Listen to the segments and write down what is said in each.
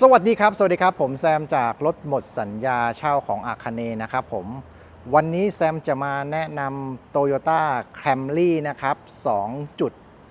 สวัสดีครับ สวัสดีครับ ผมแซมจากรถหมดสัญญาเช่าของอาคาเนนะครับผม วันนี้แซมจะมาแนะนำ Toyota Camry นะครับ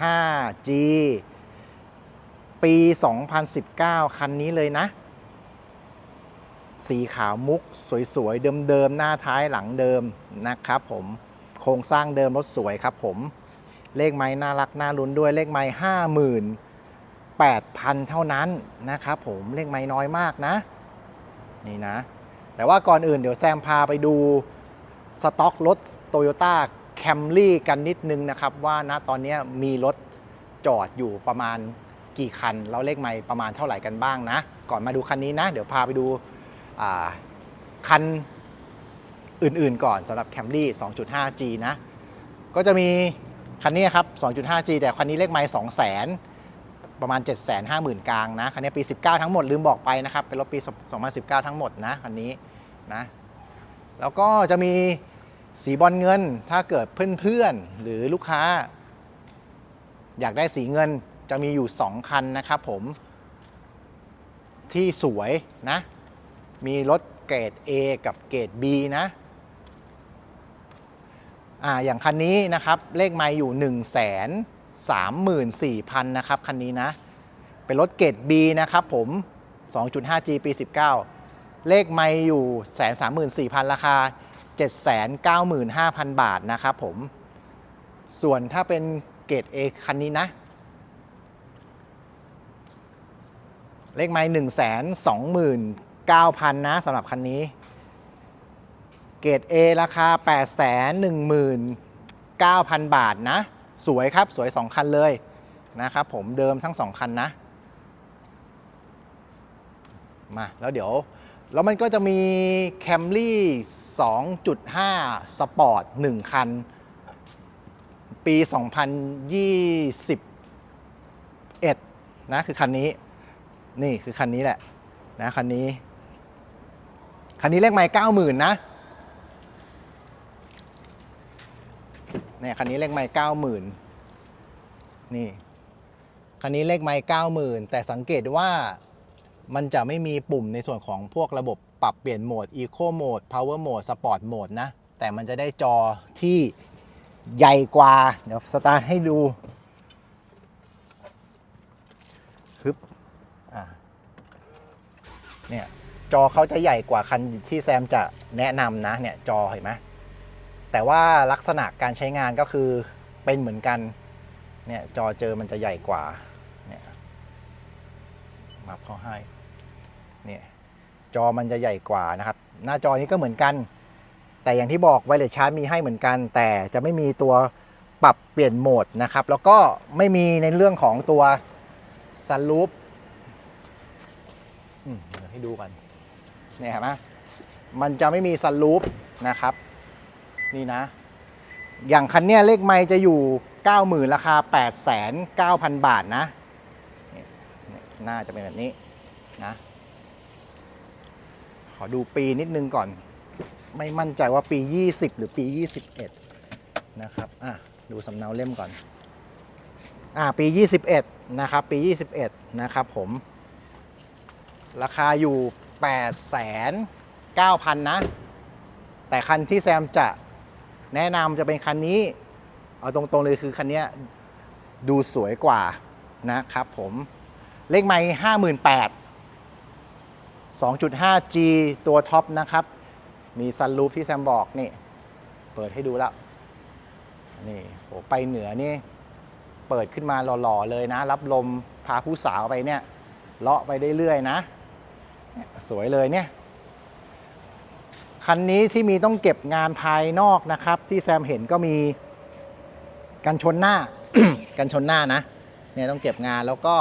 2.5G ปี 2019 คันนี้เลยนะ สีขาวมุกสวยๆ เดิมๆ หน้าท้ายหลังเดิมนะครับผม โครงสร้างเดิมรถสวยครับผม เลขไม้น่ารักน่าลุ้นด้วยเลขไม้ห้าหมื่น 8,000 เท่านั้นนะครับผมเลขไม่น้อยมากนะ นี่นะ แต่ว่าก่อนอื่นเดี๋ยวแซมพาไปดูสต็อกรถ Toyota Camry กันนิดนึงนะครับ ว่าณตอนนี้มีรถจอดอยู่ประมาณกี่คัน แล้วเลขไม่ประมาณเท่าไหร่กันบ้างนะ ก่อนมาดูคันนี้นะ เดี๋ยวพาไปดูคันอื่นๆก่อนสำหรับ Camry 2.5G นะ ก็จะมีคันนี้ครับ 2.5G แต่คันนี้เลขไม่2 0 0 0 0 ประมาณ 7 5 0 0 0 0 กลางนะ คันนี้ปี 19 ทั้งหมดลืมบอกไปนะครับ เป็นรถปี 2019 ทั้งหมดนะคันนี้นะ แล้วก็จะมีสีบอลเงิน ถ้าเกิดเพื่อนๆ หรือลูกค้า อยากได้สีเงินจะมีอยู่ 2 คันนะครับผม ที่สวยนะ มีรถเกรด A กับเกรด B นะอ่าอย่างคันนี้นะครับเลขไม่อยู่1 3 4 0 0 0 นะครับ คันนี้นะ เป็นรถเกรด B นะครับผม 2.5G ปี 19 เลขไม่อยู่ 1 3 4 0 0 0 ราคา 795,000 บาทนะครับผม ส่วนถ้าเป็นเกรด A คันนี้นะ เลขไม่1 2 9 0 0 0 นะสำหรับคันนี้ เกรด A ราคา 8 1 9 0 0 0 บาทนะ สวยครับสวย 2 คันเลยนะครับผมเดิมทั้ง 2 คันนะ มาแล้วเดี๋ยว แล้วมันก็จะมี Camry 2.5 Sport 1 คัน ปี 2021 นะคือคันนี้ นี่คือคันนี้แหละนะคันนี้ คันนี้เลขไมล์90,000 นะ เนี่ยคันนี้เลขไมล์เก้าหมื่นนี่คันนี้เลขไมล์เก้าหมื่นแต่สังเกตว่ามันจะไม่มีปุ่มในส่วนของพวกระบบปรับเปลี่ยนโหมด Eco Mode Power Mode Sport Mode นะ แต่มันจะได้จอที่ใหญ่กว่า เดี๋ยวสตาร์ทให้ดูฮึบอะเนี่ยจอเขาจะใหญ่กว่าคันที่แซมจะแนะนำนะเนี่ยจอเห็นไหม แต่ว่าลักษณะการใช้งานก็คือเป็นเหมือนกัน เนี่ยจอเจอมันจะใหญ่กว่า เนี่ยมาเข้าให้ เนี่ยจอมันจะใหญ่กว่านะครับ หน้าจอนี้ก็เหมือนกัน แต่อย่างที่บอกไวเลสชาร์จมีให้เหมือนกัน แต่จะไม่มีตัวปรับเปลี่ยนโหมดนะครับ แล้วก็ไม่มีในเรื่องของตัวซันลูปให้ดูกันเนี่ยเห็นไหมมันจะไม่มีซันลูปนะครับ นี่นะ อย่างคันเนี้ยเลขไมล์จะอยู่ 90,000 ราคา 89,000 บาทนะเนี่าจะเป็นแบบนี้นะ ขอดูปีนิดนึงก่อน ไม่มั่นใจว่าปี 20 หรือปี 21 นะครับอะดูสำเนาเล่มก่อนอ่าปี 21 นะครับ ปี 21 นะครับผม ราคาอยู่ 89,000 นะ แต่คันที่แซมจะ แนะนำจะเป็นคันนี้ เอาตรงๆเลยคือคันนี้ดูสวยกว่านะครับผม เลขไม้ห้าหมื่นแปด 2.5G ตัวท็อปนะครับ มีซันรูฟที่แซมบอกนี่ เปิดให้ดูแล้ว นี่โหไปเหนือนี่ เปิดขึ้นมาหล่อ ๆ เลยนะ รับลมพาผู้สาวไปเนี่ย เลาะไปเรื่อยๆนะ สวยเลยเนี่ย คันนี้ที่มีต้องเก็บงานภายนอกนะครับ ที่แซมเห็นก็มีกันชนหน้า กันชนหน้านะเนี่ยต้องเก็บงานแล้วก็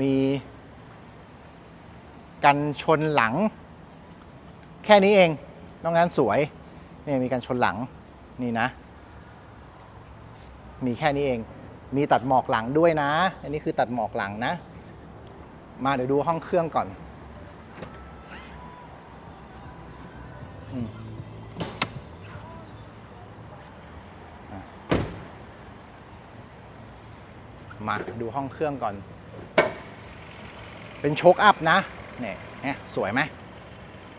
มีกันชนหลัง แค่นี้เองนอกนั้นสวยเนี่ยมีกันชนหลังนี่นะ มีแค่นี้เอง มีตัดหมอกหลังด้วยนะ อันนี้คือตัดหมอกหลังนะ มาเดี๋ยวดูห้องเครื่องก่อน มาดูห้องเครื่องก่อน เป็นโชคอัพนะเนี่ยเนี่ยสวยไหม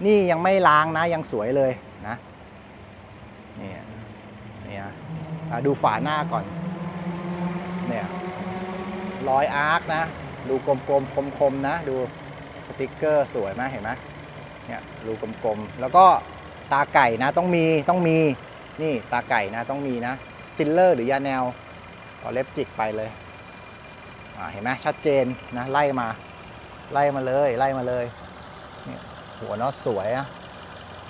นี่ยังไม่ล้างนะยังสวยเลยนะนี่นี่นะอะดูฝาหน้าก่อน เนี่ยรอยอาร์คนะ ดูกลมๆคมๆนะ ดูสติกเกอร์สวยไหมเห็นไหมเนี่ยรูกลมๆ แล้วก็ ตาไก่นะต้องมีต้องมีนี่ตาไก่นะต้องมีนะซิลเลอร์หรือยาแนวเอาเล็บจิกไปเลยเห็นไหมชัดเจนนะไล่มาไล่มาเลยไล่มาเลยเนี่ยหัวน็อตสวยอะ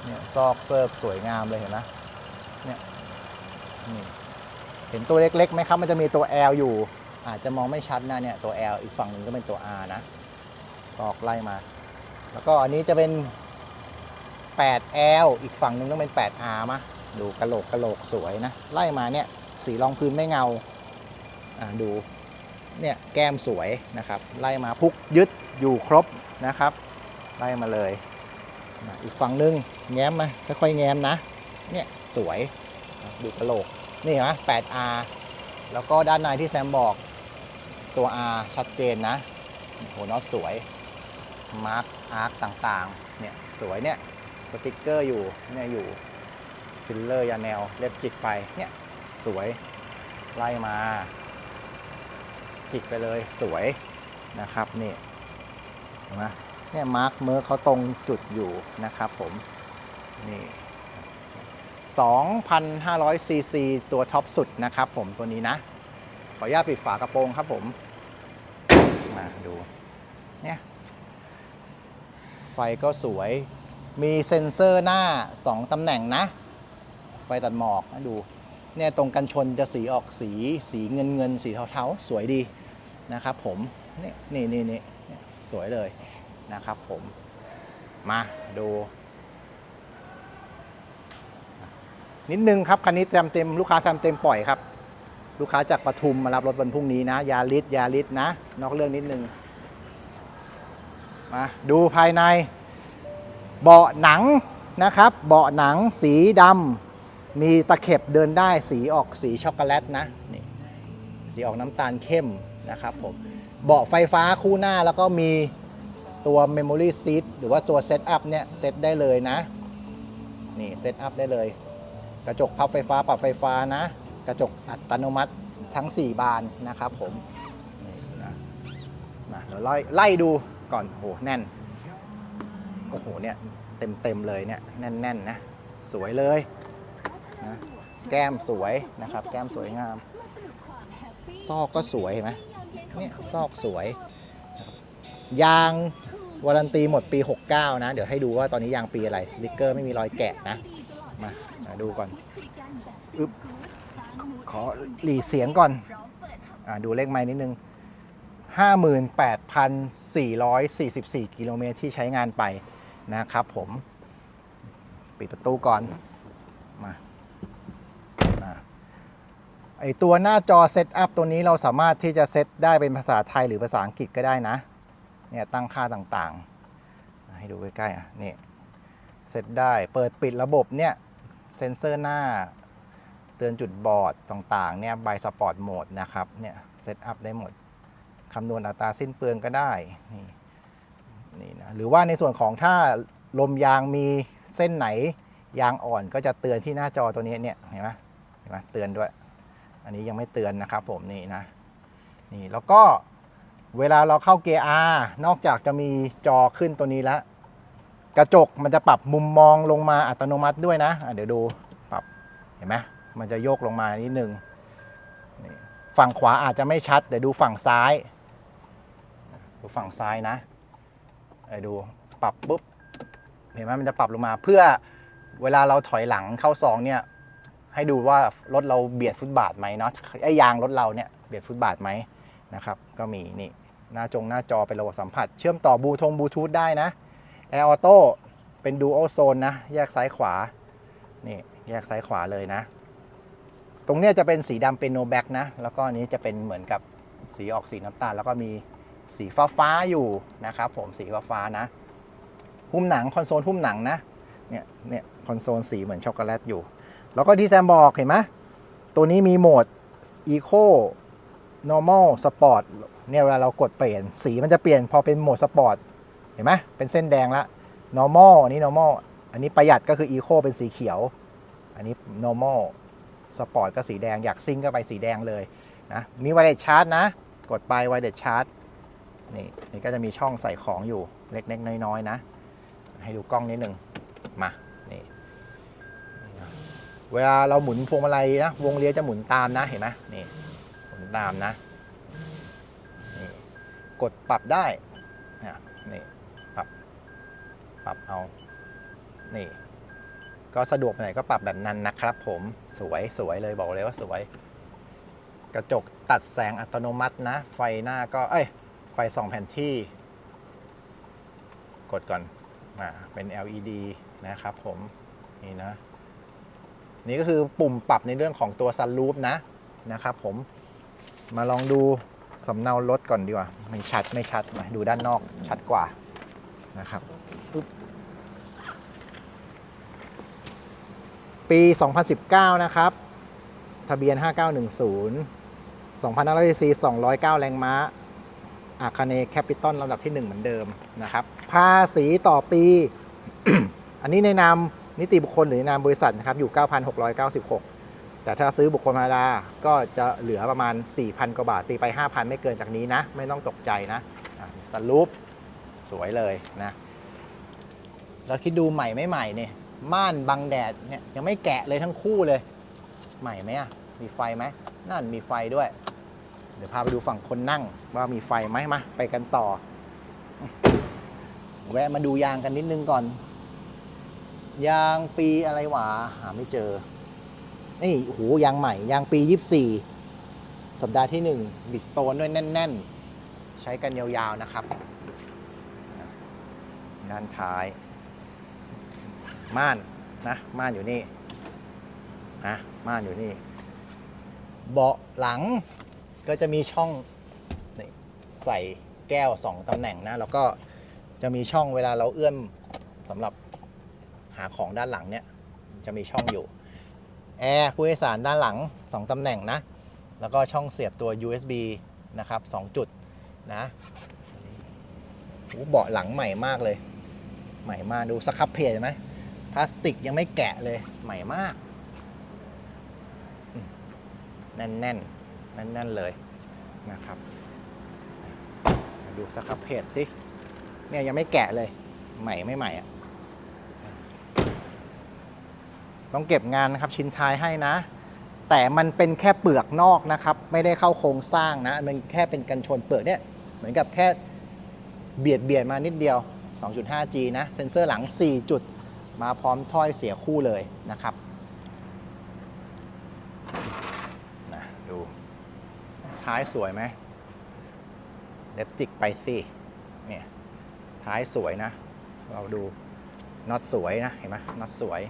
เนี่ยซอกเซิร์ฟสวยงามเลยเห็นไหมเนี่ยนี่เห็นตัวเล็กๆไหมครับมันจะมีตัว L อยู่ อาจจะมองไม่ชัดนะเนี่ยตัว L อีกฝั่งหนึ่งก็เป็นตัว R นะซอกไล่มา แล้วก็อันนี้จะเป็น 8L อีกฝั่งหนึ่งต้องเป็น 8R มาดูกระโหลกกระโหลกสวยนะ ไล่มาเนี่ยสีรองพื้นไม่เงาอ่าดูเนี่ยแก้มสวยนะครับ ไล่มาพุกยึดอยู่ครบนะครับ ไล่มาเลยอีกฝั่งหนึงแง้มมาค่อยๆแง้มนะเนี่ยสวยดูกระโหลกนี่นไหม 8R แล้วก็ด้านในที่แซมบอกตัว R ชัดเจนนะโหน็อตสวยมาร์คอาร์คต่างๆเนี่ยสวยเนี่ย ติกเกอร์อยู่เนี่ยอยู่ซิลเลอร์ยาแนวเล็บจิกไปเนี่ยสวยไล่มา จิกไปเลยสวยนะครับนี่เห็นไหมเนี่ยมาร์คเมอร์เขาตรงจุดอยู่นะครับผมนี่2,500ซีซีตัวท็อปสุดนะครับผมตัวนี้นะ ขออนุญาตปิดฝากระโปรงครับผม มาดูเนี่ยไฟก็สวย มีเซ็นเซอร์หน้า 2 ตำแหน่งนะ ไฟตัดหมอกนะดูเนี่ยตรงกันชนจะสีออกสีสีเงินเงินสีเทาๆ สวยดีนะครับผมนี่นี่นี่นี่สวยเลยนะครับผม มาดู นิดนึงครับ คันนี้แซมเต็มลูกค้าแซมเต็มปล่อยครับ ลูกค้าจากปทุมมารับรถวันพรุ่งนี้นะ ยาลิสยาลิสนะ นอกเรื่องนิดนึง มาดูภายใน เบาะหนังนะครับ เบาะหนังสีดำมีตะเข็บเดินได้สีออกสีช็อกโกแลตนะนี่สีออกน้ำตาลเข้มนะครับผมเบาะไฟฟ้าคู่หน้าแล้วก็มีตัว Memory Seat หรือว่าตัวเซตอัพเนี่ยเซตได้เลยนะ นี่เซตอัพได้เลย กระจกพับไฟฟ้าปรับไฟฟ้านะ กระจกอัตโนมัติทั้ง 4 บานนะครับผมนี่นะนะเดี๋ยวไล่ไล่ดูก่อนโอ้โหแน่น โอ้โหเนี่ย เต็มๆเลยเนี่ยแน่นๆนะสวยเลยนะแก้มสวยนะครับ แก้มสวยงาม ซอกก็สวยเห็นไหมเนี่ยซอกสวย ยางวารันตีหมดปี 69 นะ เดี๋ยวให้ดูว่าตอนนี้ยางปีอะไรสติกเกอร์ไม่มีรอยแกะนะ มามาดูก่อนอึบขอหลีเสียงก่อนอ่าดูเลขไม้นิดนึง 58,444 กิโลเมตรที่ใช้งานไป นะครับผม ปิดประตูก่อนมาอ่าไอตัวหน้าจอเซตอัพตัวนี้เราสามารถที่จะเซตได้เป็นภาษาไทยหรือภาษาอังกฤษก็ได้นะ เนี่ยตั้งค่าต่างๆ ให้ดูใกล้ๆอะนี่เซตได้เปิดปิดระบบเนี่ยเซ็นเซอร์หน้าเตือนจุดบอดต่างๆเนี่ยบสปอร์ตโหมดนะครับเนี่ยเซตอัพได้หมดคำนวณอัตราสิ้นเปลืองก็ได้นี่ นี่นะหรือว่าในส่วนของถ้าลมยางมีเส้นไหนยางอ่อนก็จะเตือนที่หน้าจอตัวนี้เนี่ยเห็นไหมเห็นไหมเตือนด้วย อันนี้ยังไม่เตือนนะครับผมนี่นะนี่แล้วก็เวลาเราเข้าเกียร์ R นอกจากจะมีจอขึ้นตัวนี้แล้ว กระจกมันจะปรับมุมมองลงมาอัตโนมัติด้วยนะะเดี๋ยวดูปรับเห็นไหมมันจะโยกลงมานิดนึงฝั่งขวาอาจจะไม่ชัดเดี๋ยวดูฝั่งซ้าย ดูฝั่งซ้ายนะ เดี๋ยวดูปรับปุ๊บเห็นไหมมันจะปรับลงมา เพื่อเวลาเราถอยหลังเข้าซองเนี่ย ให้ดูว่ารถเราเบียดฟุตบาทไหมเนาะไอ้ยางรถเราเนี่ยเบียดฟุตบาทไหมนะครับ ก็มีนี่หน้าจงหน้าจอเป็นระบบสัมผัส เชื่อมต่อบูทงบลูทูธได้นะแอร์ออโต้เป็นดูโอโซนนะ แยกซ้ายขวา นี่ แยกซ้ายขวาเลยนะ ตรงเนี้ยจะเป็นสีดำเป็นโนแบ็กนะ แล้วก็นนี้จะเป็นเหมือนกับสีออกสีน้ำตาล แล้วก็มี สีฟ้าฟ้าอยู่นะครับผมสีฟ้าฟ้านะ หุ้มหนังคอนโซลหุ้มหนังนะเนี่ยเนี่ยคอนโซลสีเหมือนช็อกโกแลตอยู่ แล้วก็ที่แซมบอกเห็นไหมตัวนี้มีโหมด Eco Normal Sport เนี่ยเวลาเรากดเปลี่ยนสีมันจะเปลี่ยนพอเป็นโหมดสปอร์ตเห็นไหมเป็นเส้นแดงละ normal อันนี้ normal อันนี้ประหยัดก็คือ eco เป็นสีเขียว อันนี้ normal สปอร์ตก็สีแดงอยากซิ่งก็ไปสีแดงเลยนะมีไวเลสชาร์จนะ กดไปไวเลสชาร์จ นี่นี่ก็จะมีช่องใส่ของอยู่เล็กๆน้อยๆนะ ให้ดูกล้องนิดนึงมานี่เวลาเราหมุนพวงมาลัยนะ วงเลี้ยวจะหมุนตามนะเห็นไหมนี่หมุนตามนะนี่กดปรับได้นะนี่ปรับปรับเอานี่ก็สะดวกไหนก็ปรับแบบนั้นนะครับผมสวยสวยเลยบอกเลยว่าสวย กระจกตัดแสงอัตโนมัตินะ ไฟหน้าก็เอ้ย ไฟส่องแผนที่ กดก่อนอ่าเป็น LED นะครับผมนี่นะ นี่ก็คือปุ่มปรับในเรื่องของตัวซันรูฟนะนะครับผมมาลองดูสำเนารถก่อนดีกว่าไม่ชัดไม่ชัดมาดูด้านนอกชัดกว่านะครับปึ๊บปี 2019 นะครับ ทะเบียน 5910 2,500ซี209 แรงม้า อาคาเนแคปิตอลลำดับที่ 1 เหมือนเดิมนะครับ ภาษีต่อปี อันนี้ในนามนิติบุคคลหรือในนามบริษัทนะครับอยู่ 9,696 แต่ถ้าซื้อบุคคลธรรมดาก็จะเหลือประมาณ 4,000 กว่าบาท ตีไป 5,000 ไม่เกินจากนี้นะ ไม่ต้องตกใจนะสรุปสวยเลยนะเราคิดดูใหม่ไม่ใหม่เนี่ยม่านบังแดดเนี่ยยังไม่แกะเลยทั้งคู่เลย ใหม่ไหมอะมีไฟไหมนั่นมีไฟด้วย เดี๋ยวพาไปดูฝั่งคนนั่งว่ามีไฟไหมมาไปกันต่อ แวะมาดูยางกันนิดนึงก่อน ยางปีอะไรหวะหาไม่เจอ นี่โหยางใหม่ ยางปี 24 สัปดาห์ที่ 1 บิสโตนด้วยแน่น ๆ ใช้กันยาวๆนะครับด้านท้าย ม่านนะม่านอยู่นี่นะม่านอยู่นี่ เบาะหลัง ก็จะมีช่องใส่แก้ว 2 ตำแหน่งนะแล้วก็จะมีช่องเวลาเราเอื้อมสำหรับหาของด้านหลังเนี่ยจะมีช่องอยู่แอร์ผู้โดยสารด้านหลัง 2 ตำแหน่งนะ แล้วก็ช่องเสียบตัว USB นะครับ 2 จุดนะเบาะหลังใหม่มากเลย ใหม่มากดูสครับเพจเห็นไหมพลาสติกยังไม่แกะเลยใหม่มาก แน่น ๆ แน่นๆเลยนะครับดูสครับเพจสิเนี่ยยังไม่แกะเลย ใหม่ไม่ใหม่อะต้องเก็บงานนะครับชิ้นท้ายให้นะ แต่มันเป็นแค่เปลือกนอกนะครับ ไม่ได้เข้าโครงสร้างนะมันแค่เป็นกันชนเปลือกเนี่ยเหมือนกับแค่เบียดเบียดมานิดเดียว 2.5G นะ เซ็นเซอร์หลัง 4 จุด มาพร้อมถ้อยเสียคู่เลยนะครับ นะดู ท้ายสวยไหมเล็บจิกไปสิเนี่ยท้ายสวยนะ เราดูน็อตสวยนะ เห็นไหมน็อตสวย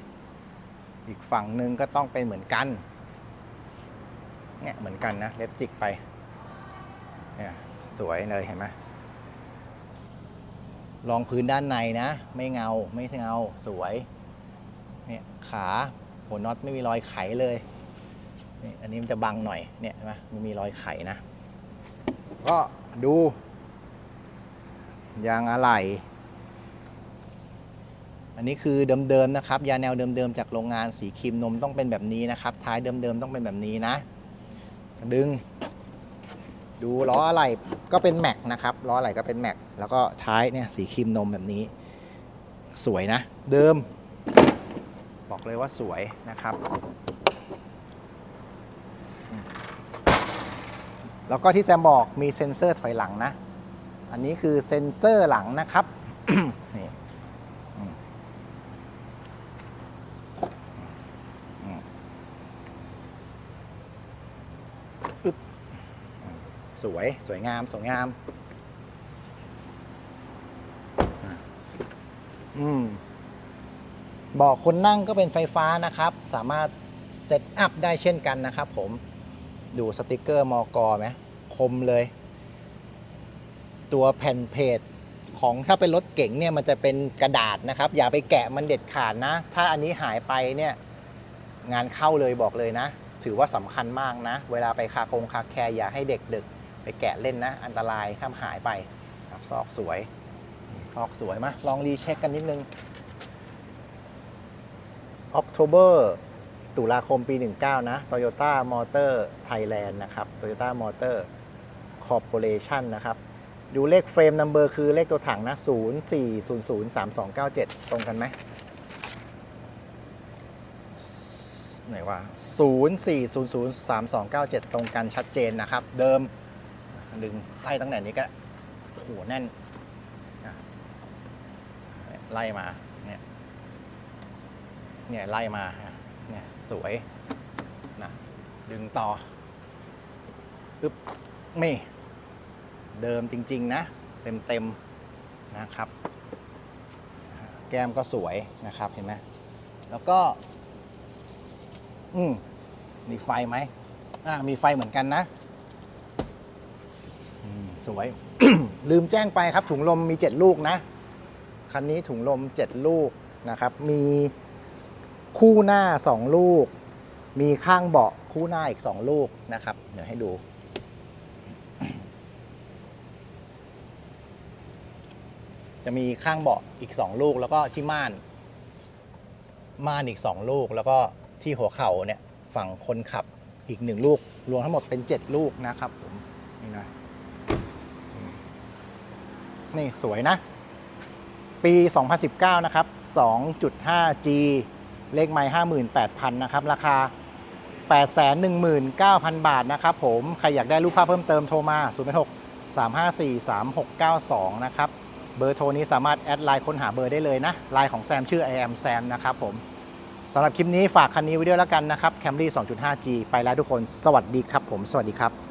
อีกฝั่งหนึ่งก็ต้องเป็นเหมือนกันเนี่ยเหมือนกันนะ เล็บจิกไปเนี่ยสวยเลยเห็นไหมลองพื้นด้านในนะ ไม่เงาไม่เงาสวยเนี่ยขาหัวน็อตไม่มีรอยไขเลย นี่อันนี้มันจะบังหน่อยเนี่ยเห็นไหมมันมีรอยไขนะ ก็ดู ยางอะไหล่อันนี้คือเดิมๆนะครับ ยาแนวเดิมๆจากโรงงานสีครีมนมต้องเป็นแบบนี้นะครับ ท้ายเดิมๆต้องเป็นแบบนี้นะ ดึง ดูล้ออะไหล่ก็เป็นแม็กนะครับล้ออะไหล่ก็เป็นแม็กแล้วก็ท้ายเนี่ยสีครีมนมแบบนี้ สวยนะ เดิม บอกเลยว่าสวยนะครับ แล้วก็ที่แซมบอกมีเซ็นเซอร์ถอยหลังนะ อันนี้คือเซ็นเซอร์หลังนะครับนี่ปึ๊บสวย สวยงาม สวยงาม อืมเบอกคนนั่งก็เป็นไฟฟ้านะครับ สามารถเซตอัพได้เช่นกันนะครับผม ดูสติกเกอร์มอกอไหมคมเลย ตัวแผ่นเพจของถ้าเป็นรถเก๋งเนี่ยมันจะเป็นกระดาษนะครับ อย่าไปแกะมันเด็ดขาดนะ ถ้าอันนี้หายไปเนี่ยงานเข้าเลยบอกเลยนะ ถือว่าสำคัญมากนะ เวลาไปคาโคงคาแคร์อย่าให้เด็กดึกไปแกะเล่นนะ อันตรายข้ามหายไปครับซอกสวย ซอกสวยมาลองรีเช็คกันนิดนึง October ตุลาคมปี 19 นะ Toyota Motor Thailand นะครับ Toyota Motor Corporation นะครับ ดูเลขเฟรมนัมเบอร์คือเลขตัวถังนะ 04003297 ตรงกันไหมไหนว่า 04003297 ตรงกันชัดเจนนะครับ เดิม ดึงไล่ตั้งแต่นี้ก็โอ้โหแน่น ไล่มา เนี่ย เนี่ย ไล่มา เนี่ยสวยนะดึงต่อปึ๊บนี่เดิมจริง ๆ นะ เต็ม ๆ นะครับ แก้มก็สวยนะครับเห็นไหมแล้วก็ อืมมีไฟไหมอ่ามีไฟเหมือนกันนะสวย ลืมแจ้งไปครับถุงลมมี 7 ลูกนะ คันนี้ถุงลม 7 ลูกนะครับ มี คู่หน้า 2 ลูก มีข้างเบาะคู่หน้าอีก 2 ลูกนะครับ เดี๋ยวให้ดู จะมีข้างเบาะอีก 2 ลูกแล้วก็ที่ม่าน ม่านอีก 2 ลูก แล้วก็ที่หัวเข่าเนี่ยฝั่งคนขับอีก 1 ลูก รวมทั้งหมดเป็น 7 ลูกนะครับผมนี่นะนี่สวยนะ ปี 2019 นะครับ 2.5G เลขไมล์58,000นะครับ ราคา819,000 บาทนะครับผม ใครอยากได้รูปภาพเพิ่มเติมโทรมา 0 6 3 5 4 3 6 9 2 นะครับ เบอร์โทรนี้สามารถแอดไลน์ค้นหาเบอร์ได้เลยนะ ไลน์ของแซมชื่อ I am Sam นะครับผมสำหรับคลิปนี้ฝากคันนี้ไว้ด้วยแล้วกันนะครับ Camry 2.5G ไปแล้วทุกคน สวัสดีครับผม สวัสดีครับ